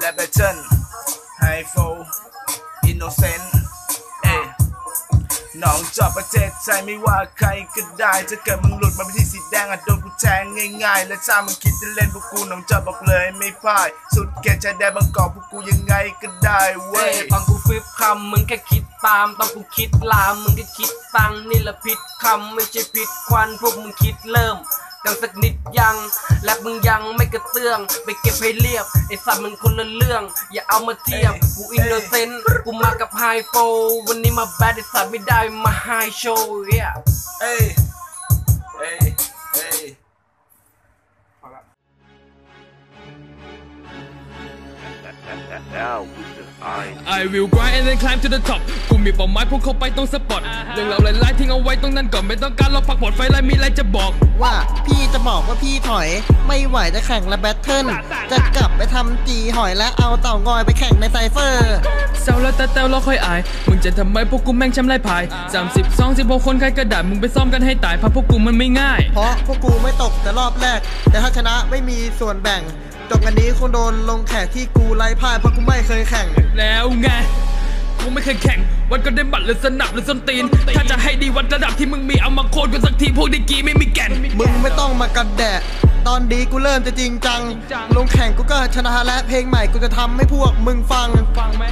และแบทเทิลไฮโฟอินโนเซนต์เอน้องจอบประเทศไทยไม่ว่าใครก็ได้ถ้าเกิดมึงหลุดมาเป็นที่สีแดงอาจโดนกูแทงง่ายๆ และถ้ามึงคิดจะเล่นพวกกูน้องจอบบอกเลยไม่พ่าย สุดแก่ชายแดนบางกอกพวกกูยังไงก็ได้เว้ยตอนกูฟิบคำมึงแค่คิดตามตอนกูคิดลามมึงแค่คิดตังนี่ละผิดคำไม่ใช่ผิดควันพวกมึงคิดเริ่ม กันสักนิดยัง และมึงยังไม่กระเตื้อง ไปเก็บให้เรียบ ไอสัตว์มันคนละเรื่อง อย่าเอามาเทียบ กูอินโนเซนต์ กูมากับไฮโฟวันนี้มาแบดไอสัตว์ไม่ได้มาไฮโชว์เ yeah เอ้ย I will grind and then climb to the top กูมีเป้าหมายพุ่งเข้าไปตรงสปอตเรื่องราวหลายๆทิ้งเอาไว้ตรงนั้นก่อนไม่ต้องการรอพักผ่อนไฟไล่มีอะไรจะบอก ว่าพี่จะบอกว่าพี่ถอย ไม่ไหวจะแข่งและแบทเทิลจะกลับไปทำจีหอยและเอาเต่างอยไปแข่งในไซเฟอร์เศร้าแล้วแต่แต้วเราค่อยอาย มึงจะทำไมพวกกูแม่งแชมป์ไล่พาย30 2 16คนใครกระดาษมึงไปซ้อมกันให้ตายเพราะพวกกูมันไม่ง่าย เพราะพวกกูไม่ตกแต่รอบแรก แต่ถ้าชนะไม่มีส่วนแบ่ง จบกันนี้คงโดนลงแขกที่กูไล่พ่ายเพราะกูไม่เคยแข่ง แล้วไงกูไม่เคยแข่ง วัดก็ได้บัตรหรือสนับหรือส้นตีน ถ้าจะให้ดีวัดระดับที่มึงมีเอามาโคตรกันสักทีพวกดีกรีไม่มีแก่น มึงไม่ต้องมากันแดดตอนดีกูเริ่มจะจริงจัง ลงแข่งกูก็ชนะและเพลงใหม่กูจะทำให้พวกมึงฟัง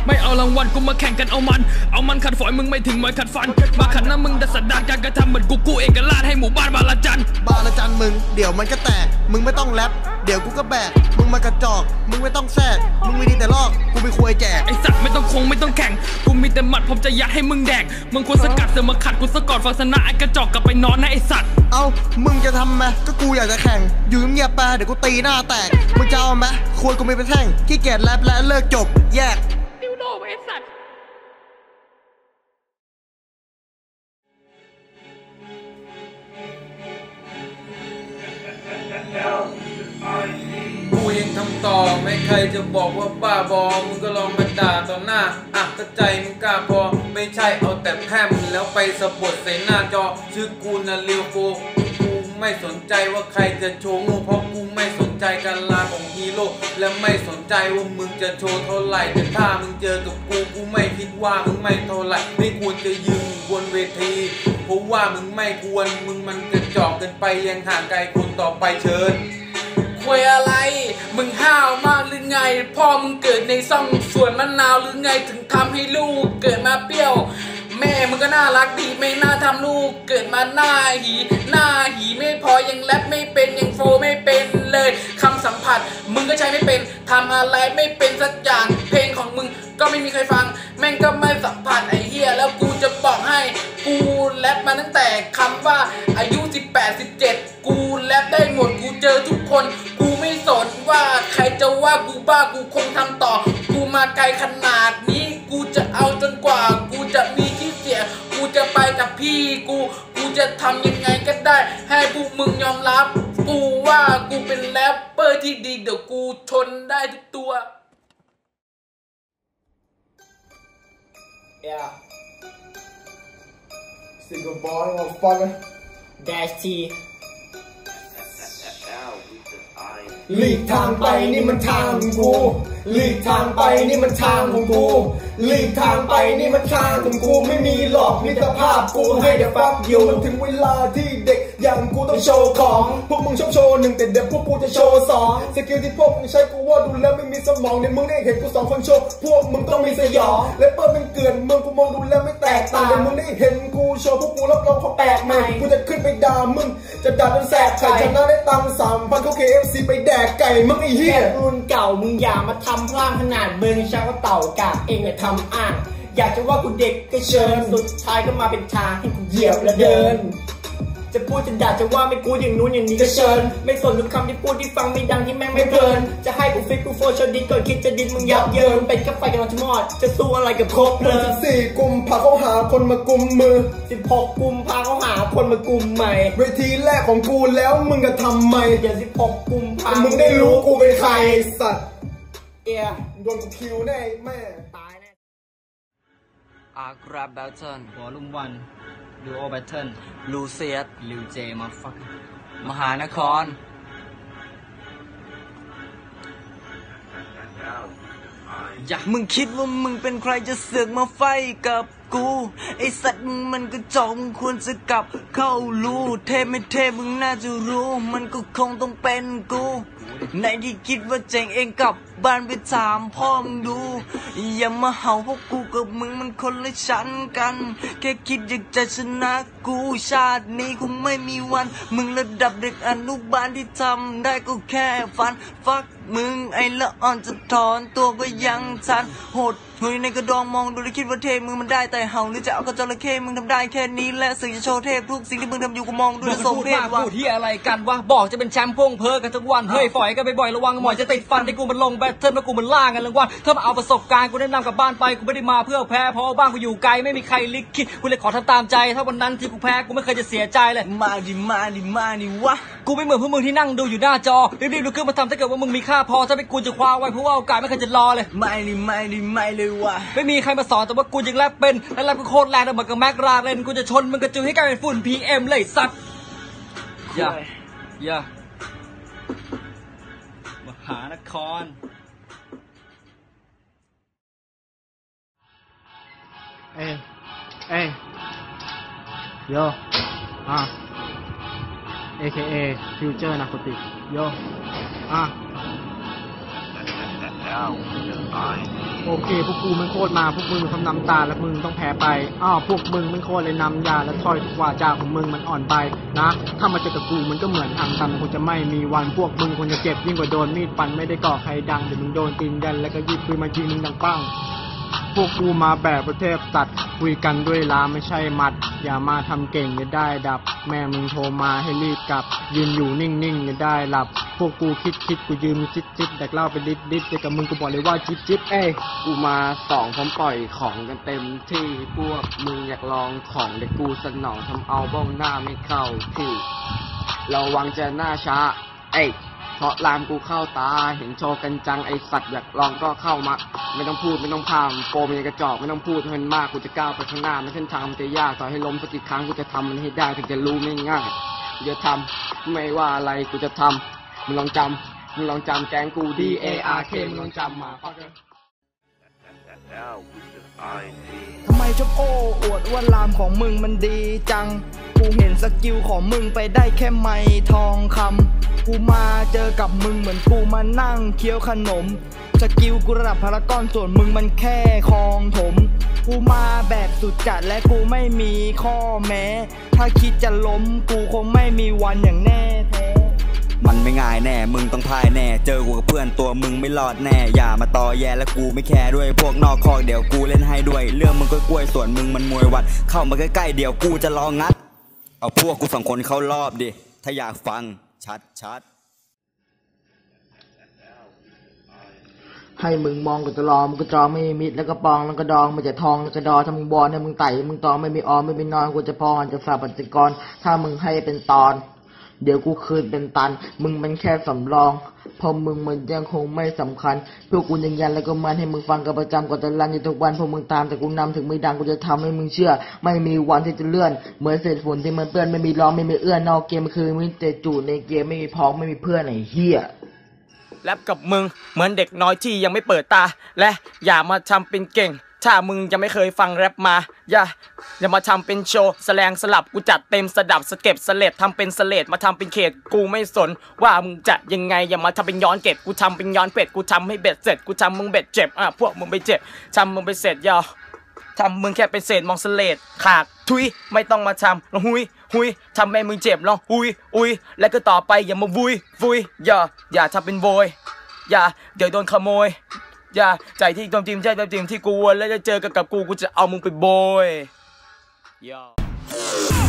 ไม่เอารางวัลกูมาแข่งกันเอามัน เอามันขัดฝอยมึงไม่ถึงมวยขัดฟัน มาขัดหน้ามึงดัดสันดานการกระทำเหมือนกูกูเอกราชให้หมู่บ้านบางละจัน บาละจันมึง เดี๋ยวมันก็แตก มึงไม่ต้องแรป เดี๋ยวกูก็แบก มึงมากระจอก มึงไม่ต้องแทรกมึงไม่ดีแต่ลอก กูไปควยแจก ไอสัตว์ไม่ต้องคงไม่ต้องแข่ง กูมีแต่หมัดผมจะยัดให้มึงแดก มึงควรสกัดเสือมาขัดกูซะก่อนฟังสนะไอกระจอกกลับไปนอนนะไอสัตว์ เอามึงจะทำไหมก็กูอยากจะแข่ง อยู่เงียบๆไปเดี๋ยวกูตีหน้าแตก มึงจะเอาไหมควรกูไม่ไปแท่งขี้เกียจแรปและเลิกจบ แยกดิวโดไอสัตว์กูยังทำต่อไม่ใครจะบอกว่าบ้าบอมึงก็ลองมาด่าต่อหน้าอะถ้าใจมึงกล้าพอ ไม่ใช่เอาแต่แพร่มแล้วไปสะบดใส่หน้าจอ ชื่อกูนะเรียวโฟกูไม่สนใจว่าใครจะโชว์งูเพราะกูไม่สนใจการลาของฮีโร่และไม่สนใจว่ามึงจะโชว์เท่าไหร่แต่ถ้ามึงเจอกับกูกูไม่คิดว่ามึงไม่เท่าไหร่ไม่ควรจะยืนบนเวทีเพราะว่ามึงไม่ควรมึงมันกระจอกเกินไปยังห่างไกลคนต่อไปเชิญ ควยอะไร มึงห้าวมากหรือไง พ่อมึงเกิดในซ่องสวนมะนาวหรือไงถึงทำให้ลูกเกิดมาเปรี้ยว แม่มึงก็น่ารักดีไม่น่าทำลูก เกิดมาหน้าหี หน้าหีไม่พอยังแรปไม่เป็นยังโฟไม่เป็นเลยคำสัมผัส มึงก็ใช้ไม่เป็นทำอะไรไม่เป็นสักอย่าง เพลงของมึงก็ไม่มีใครฟัง แม่งก็ไม่สัมผัสไอ้เหี้ยแล้วกูจะบอกให้ กูแรปมาตั้งแต่คำว่าอายุ บ้ากูคงทำต่อ กูมาไกลขนาดนี้ กูจะเอาจนกว่า กูจะมีที่เสีย กูจะไปกับพี่กู กูจะทำยังไงก็ได้ ให้พวกมึงยอมรับ กูว่ากูเป็นแรปเปอร์ที่ดีเดี๋ยวกูชนได้ทุกตัว Yeah. Single boy, motherfucker. Dash T. หลีกทางไปนี่มันทางของกูหลีกทางไปนี่มันทางของกูหลีกทางไปนี่มันทางของกูไม่มีหลอกมิตรภาพกูให้เดี๋ยวแป๊บเดียวมันถึงเวลาที่ เด็กอย่างกูต้องโชว์ของ พวกมึงชอบโชว์หนึ่งแต่เด็กพวกกูจะโชว์สองสกิลที่พวกมึงใช้กูว่าดูแล้วไม่มีสมองเนี่ยมึงได้เห็นกูสองคนโชว์พวกมึงต้องมีสยองและเปิดเป็นเกลื่อนเมืองกูมองดูแล้วไม่แตกต่างแต่มึงได้เห็นกูโชว์พวกกูรับรองเขาแปลกใหม่กูจะขึ้นไปด่ามึงจะด่าจนแสบไข่ชนะได้ตังค์สามพันเขา KFC ไปแดกไก่มึงไอ้เหี้ยรุ่นเก่ามึงอย่ามาทำพลาดขนาดเบิงชาวว่าเต่ากาเองเนี่ยทำอ่างอยากจะว่ากูเด็กก็เชิญ สุดท้ายก็มาเป็นทางให้กูเหยียบและเดิน จะพูดจะด่าจะว่าไม่กูอย่างนู้นอย่างนี้ก็เชิญ ไม่สนทุกคำที่พูดที่ฟังไม่ดังที่แม่งไม่เพลิน จะให้กูฟิกกูโฟชดินก่อนคิดจะดินมึงยับเยินเป็นแค่ไฟกันทั้งหมดจะสู้อะไรกับครบเพลิงสี่กุมภาเขาหาคนมากุมมือสิบหกกุมภาเขาหาคนมากลุ่มใหม่เวทีแรกของกูแล้วมึงจะทำไมเดี๋ยวสิบหกกุมภามึงได้รู้กูเป็นใครไอ้สัตว์เอียโดนกูคิวแน่ไอ้แม่ตายแน่อาร์กราบแบลเทิลวอลุ่มวัน ดูโอแบเทิลลูเซียสลิวเจมาฟังมหานคร มึงคิดว่ามึงเป็นใครจะเสือกมาไฟกับกู ไอสัตว์มึงมันก็จอมึงควรจะกลับเข้ารู้ เทพไม่เทพมึงน่าจะรู้ มันก็คงต้องเป็นกูในที่คิดว่าเจ๋งเองกลับบ้านไปถามพ่อมึงดู อย่ามาเห่าพวกกูกับมึงมันคนละชั้นกัน แค่คิดอยากจะชนะกูชาตินี้คงไม่มีวัน มึงระดับเด็กอนุบาลที่ทำได้ก็แค่ฝันฟัก มึงไอ้ละอ่อนจะถอนตัวก็ยังทันหดหุยในกระดองมองดูแล้คิดว่าเทพมึงมันได้แต่เห่าหรือจะเอากระจระเข้มึงทำได้แค่นี้และสื่อจะโชว์เทพทุกสิ่งที่มึงทำอยู่กูมองด้วพูส่งดเพศมากว่าพูดที่อะไรกันวะบอกจะเป็นแชมป์พงเพอกันทุกวันเฮ้ยฝอยกันบ่อยๆระวังหมอยจะติดฟันที่กูมันลงแบตเทิลมากูมันล่ากันรางวัลถ้ามาเอาประสบการณ์กูแนะนำกลับบ้านไปกูไม่ได้มาเพื่อแพ้เพราะบ้านกูอยู่ไกลไม่มีใครลิขิตกูเลยขอทำตามใจ ถ้าวันนั้นที่กูแพ้กูไม่เคยจะเสียใจเลยมาดิมาดิมาดิวะ กูไม่เหมือนพวกมึงที่นั่งดูอยู่หน้าจอ รีบๆลุกขึ้นมาทำถ้าเกิดว่ามึงมีค่าพอถ้าไม่กูจะคว้าไว้เพราะว่าโอกาสไม่เคยจะรอเลย ไม่ดิไม่ดิไม่เลยวะไม่มีใครมาสอนแต่ว่ากูยังแรปเป็นและแรปก็โคตรแรงแต่เหมือนกับแม็กราเรนกูจะชนมึงกระจุยให้กลายเป็นฝุ่น PM เลยสัตว์อย่าอย่ามหานครเอ้ยเอ้ยโยอะ AKA Future Narcotic โยอะโอเค พวกกูมันโคตรมา พวกมึงทำน้ำตา แล้วมึงต้องแพ้ไป อ้าวพวกมึงมันโคตรเลยนำยา และถอยกวาจาของมึงมันอ่อนไปนะ ถ้ามาเจอกับกูมันก็เหมือนทางตันคงจะไม่มีวัน พวกมึงคงจะเจ็บยิ่งกว่าโดนมีดฟันไม่ได้ก่อใครดังเดี๋ยวมึงโดนตีนยันแล้วก็ยิบปืนมายิงมึงดังปัง พวกกูมาแบบประเทศสัตว์คุยกันด้วยลาไม่ใช่หมัด อย่ามาทำเก่งอย่าได้ดับ แม่มึงโทรมาให้รีบกลับ ยืนอยู่นิ่งๆอย่าได้หลับ พวกกูคิดคิดกูยืนจิตจิตแดกเล้าไปดิดดิดเจอกับมึงกูบอกเลยว่าจิบจิบเอ้ยกูมาสองพร้อมปล่อยของกันเต็มที่พวกมึงอยากลองของเด็กกูสนองทำเอาบ้องหน้าไม่เข้าที่ระวังจะหน้าช้าเอ้ย เพราะลามกูเข้าตา เห็นโชว์กันจังไอสัตว์อยากลองก็เข้ามา ไม่ต้องพูดไม่ต้องพามโปรมันยังกระจอกไม่ต้องพูดให้มันมากกูจะก้าวไปข้างหน้าไม่เส้นทางมันจะยากต่อให้ล้มสักกี่ครั้งกูจะทำมันให้ได้ถึงจะรู้ไม่ง่ายกูจะทำไม่ว่าอะไรกูจะทำมึงลองจำมึงลองจำแกงกู D A R K มึงลองจำมาทำไมชอบโอ้อวดว่าลามของมึงมันดีจัง กูเห็นสกิลของมึงไปได้แค่ไม้ทองคำกูมาเจอกับมึงเหมือนกูมานั่งเคี้ยวขนมสกิลกูระดับพารากอนส่วนมึงมันแค่คลองถม กูมาแบบสุดจัดและกูไม่มีข้อแม้ ถ้าคิดจะล้มกูคงไม่มีวันอย่างแน่แท้มันไม่ง่ายแน่ มึงต้องพ่ายแน่ เจอกูกับเพื่อนตัวมึงไม่รอดแน่ อย่ามาต่อแย่และกูไม่แคร์ด้วย พวกนอกคอกเดี๋ยวกูเล่นให้ด้วย เรื่องมึงก็กล้วยส่วนมึงมันมวยวัด เข้ามาใกล้ๆเดี๋ยวกูจะลองงัด เอาพวกกูสองคนเข้ารอบดิ ถ้าอยากฟังชัดชัดให้มึงมองกับตะลอมึงก็จอไม่มีมิดแล้วก็ปองแล้วก็ดองมันจะทองแล้วก็ดอถ้ามึงบอลถ้ามึงไต่มึงตองไม่มีออมไม่มีนอนกูจะพรจะสากปัจจกร ถ้ามึงให้เป็นตอน เดี๋ยวกูคืนเป็นตัน มึงเป็นแค่สำรองพราะมึงมันยังคงไม่สำคัญ พวกกูยืนยันแล้วก็มันให้มึงฟังกันประจำก่อนจะรันอยู่ทุกวันพวกมึงตามแต่กูนำถึงไม่ดังกูจะทำให้มึงเชื่อ ไม่มีวันที่จะเลื่อน เหมือนเศษฝุ่นที่มันเปื้อนไม่มีร้องไม่มีเอื้อนนอกเกมคือมึงแต่จูในเกมไม่มีพ้องไม่มีเพื่อนไอ้เหี้ยแรปกับมึงเหมือนเด็กน้อยที่ยังไม่เปิดตา และอย่ามาทำเป็นเก่ง ถ้ามึงยังไม่เคยฟังแรปมา อย่าอย่ามาทำเป็นโชว์แสลงสลับกูจัดเต็มสดับสเก็บสเลดทำเป็นสเลดมาทำเป็นเขตกูไม่สน ว่ามึงจะยังไงอย่ามาทำเป็นย้อนเก็บกูทำเป็นย้อนเป็ดกูทำให้เบ็ดเสร็จกูทำมึงเบ็ดเจ็บอะพวกมึงไปเจ็บทำมึงไปเสร็จยอทำมึงแค่เป็นเศษมองสเลดขาดทุยไม่ต้องมาทำลองหุยหุยทำให้มึงเจ็บลองหุยอุยแล้วก็ต่อไปอย่ามาวุยวุยอย่าอย่าทำเป็นโวยอย่าเดี๋ยวโดนขโมย อย่าใจที่ตรงจริงใจตรงจริงที่กูวนแล้วจะเจอกับกับกูกูจะเอามึงไปโบย Yo.